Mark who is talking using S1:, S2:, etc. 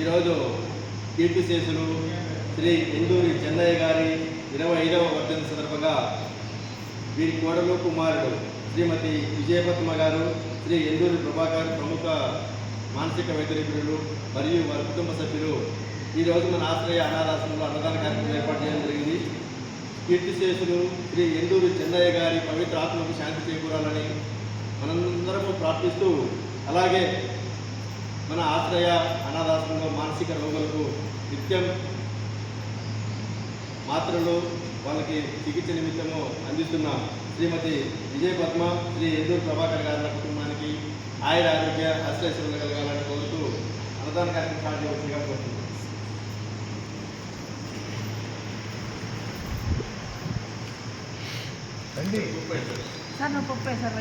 S1: ఈరోజు కీర్తిశేషులు శ్రీ ఎందూరి చెన్నయ్య గారి ఇరవై ఐదవ వర్ధంతి సందర్భంగా వీరి కోడలు కుమారుడు శ్రీమతి విజయపద్మ గారు శ్రీ ఎందూరి ప్రభాకర్ ప్రముఖ మానసిక వైద్యులు మరియు వారి కుటుంబ సభ్యులు ఈరోజు మన ఆశ్రయ అనాథాశ్రమంలో అన్నదాన కార్యక్రమం ఏర్పాటు చేయడం జరిగింది. కీర్తిశేషులు శ్రీ ఎందూరి చెన్నయ్య గారి పవిత్ర ఆత్మకు శాంతి చేకూరాలని మనందరము ప్రార్థిస్తూ అలాగే మన ఆశ్రయ అనాథాశ్రమంలో మానసిక రోగులకు నిత్యం మాత్రలు వాళ్ళకి చికిత్స నిమిత్తము అందిస్తున్న. శ్రీమతి విజయ పద్మ శ్రీ ఎందూరు ప్రభాకర్ గారి కుటుంబానికి ఆయుర ఆరోగ్య అశ్రేషలు కలగాలని కోరుతూ అన్నదాన కార్యక్రమం స్టార్ట్ చేయవచ్చుగా కోరుతున్నాను
S2: సార్ నువ్వు పప్పు వేసారు